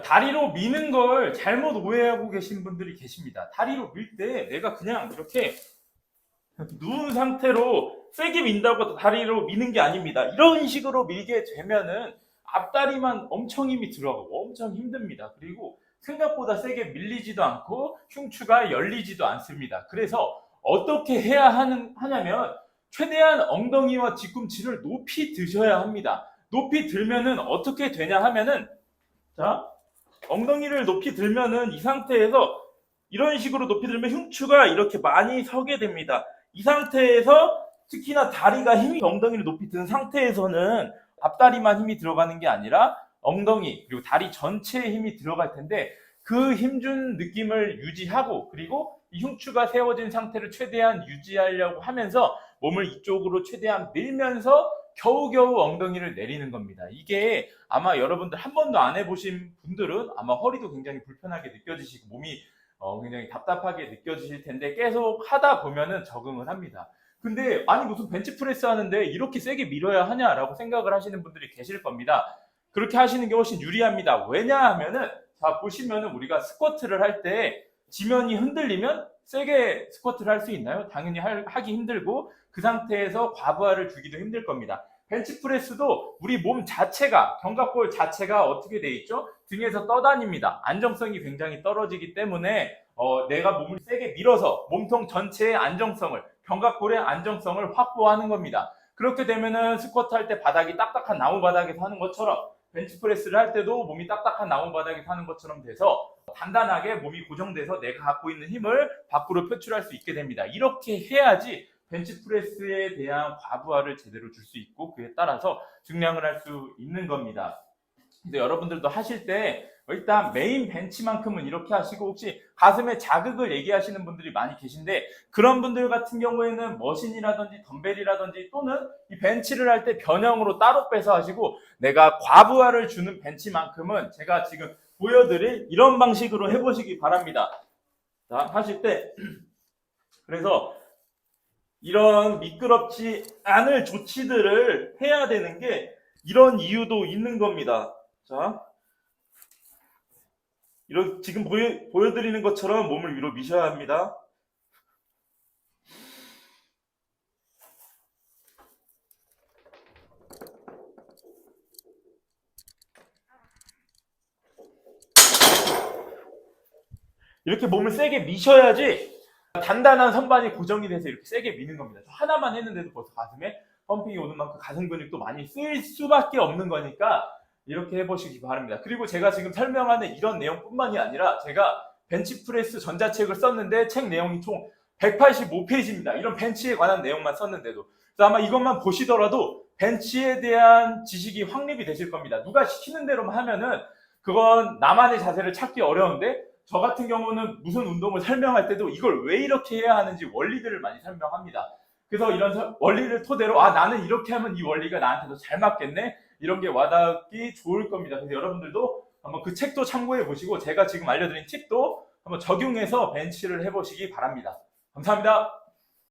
다리로 미는 걸 잘못 오해하고 계신 분들이 계십니다. 다리로 밀 때 내가 그냥 이렇게 누운 상태로 세게 민다고 다리로 미는 게 아닙니다. 이런 식으로 밀게 되면은 앞다리만 엄청 힘이 들어가고 엄청 힘듭니다. 그리고 생각보다 세게 밀리지도 않고 흉추가 열리지도 않습니다. 그래서 어떻게 해야 하는, 하냐면 최대한 엉덩이와 뒤꿈치를 높이 드셔야 합니다. 높이 들면은 어떻게 되냐 하면은 자 엉덩이를 높이 들면은 이 상태에서 이런 식으로 높이 들면 흉추가 이렇게 많이 서게 됩니다. 이 상태에서 특히나 다리가 힘이 엉덩이를 높이 든 상태에서는 앞다리만 힘이 들어가는 게 아니라 엉덩이 그리고 다리 전체에 힘이 들어갈 텐데 그 힘준 느낌을 유지하고 그리고 이 흉추가 세워진 상태를 최대한 유지하려고 하면서 몸을 이쪽으로 최대한 밀면서 겨우겨우 엉덩이를 내리는 겁니다. 이게 아마 여러분들 한 번도 안 해보신 분들은 아마 허리도 굉장히 불편하게 느껴지시고 몸이 어, 굉장히 답답하게 느껴지실 텐데 계속 하다 보면은 적응을 합니다. 근데 아니 무슨 벤치프레스 하는데 이렇게 세게 밀어야 하냐라고 생각을 하시는 분들이 계실 겁니다. 그렇게 하시는 게 훨씬 유리합니다. 왜냐 하면은 자 보시면은 우리가 스쿼트를 할 때 지면이 흔들리면 세게 스쿼트를 할 수 있나요? 당연히 할- 하기 힘들고 그 상태에서 과부하를 주기도 힘들 겁니다. 벤치프레스도 우리 몸 자체가 견갑골 자체가 어떻게 돼 있죠? 등에서 떠다닙니다. 안정성이 굉장히 떨어지기 때문에 어, 내가 몸을 세게 밀어서 몸통 전체의 안정성을 견갑골의 안정성을 확보하는 겁니다. 그렇게 되면은 스쿼트 할 때 바닥이 딱딱한 나무 바닥에서 하는 것처럼 벤치프레스를 할 때도 몸이 딱딱한 나무 바닥에서 하는 것처럼 돼서 단단하게 몸이 고정돼서 내가 갖고 있는 힘을 밖으로 표출할 수 있게 됩니다. 이렇게 해야지 벤치프레스에 대한 과부하를 제대로 줄 수 있고 그에 따라서 증량을 할 수 있는 겁니다. 근데 여러분들도 하실 때 일단 메인 벤치만큼은 이렇게 하시고 혹시 가슴에 자극을 얘기하시는 분들이 많이 계신데 그런 분들 같은 경우에는 머신이라든지 덤벨이라든지 또는 이 벤치를 할 때 변형으로 따로 빼서 하시고 내가 과부하를 주는 벤치만큼은 제가 지금 보여드릴 이런 방식으로 해보시기 바랍니다. 자, 하실 때 그래서 이런 미끄럽지 않을 조치들을 해야 되는 게 이런 이유도 있는 겁니다. 자, 이런 지금 보여, 보여드리는 것처럼 몸을 위로 미셔야 합니다. 이렇게 몸을 세게 미셔야지 단단한 선반이 고정이 돼서 이렇게 세게 미는 겁니다. 저 하나만 했는데도 벌써 가슴에 펌핑이 오는 만큼 가슴 근육도 많이 쓰일 수밖에 없는 거니까 이렇게 해보시기 바랍니다. 그리고 제가 지금 설명하는 이런 내용뿐만이 아니라 제가 벤치프레스 전자책을 썼는데 책 내용이 총 185페이지입니다. 이런 벤치에 관한 내용만 썼는데도. 그래서 아마 이것만 보시더라도 벤치에 대한 지식이 확립이 되실 겁니다. 누가 시키는 대로만 하면은 그건 나만의 자세를 찾기 어려운데 저 같은 경우는 무슨 운동을 설명할 때도 이걸 왜 이렇게 해야 하는지 원리들을 많이 설명합니다. 그래서 이런 서- 원리를 토대로 아 나는 이렇게 하면 이 원리가 나한테도 잘 맞겠네 이런 게 와닿기 좋을 겁니다. 그래서 여러분들도 한번 그 책도 참고해 보시고 제가 지금 알려드린 팁도 한번 적용해서 벤치를 해보시기 바랍니다. 감사합니다.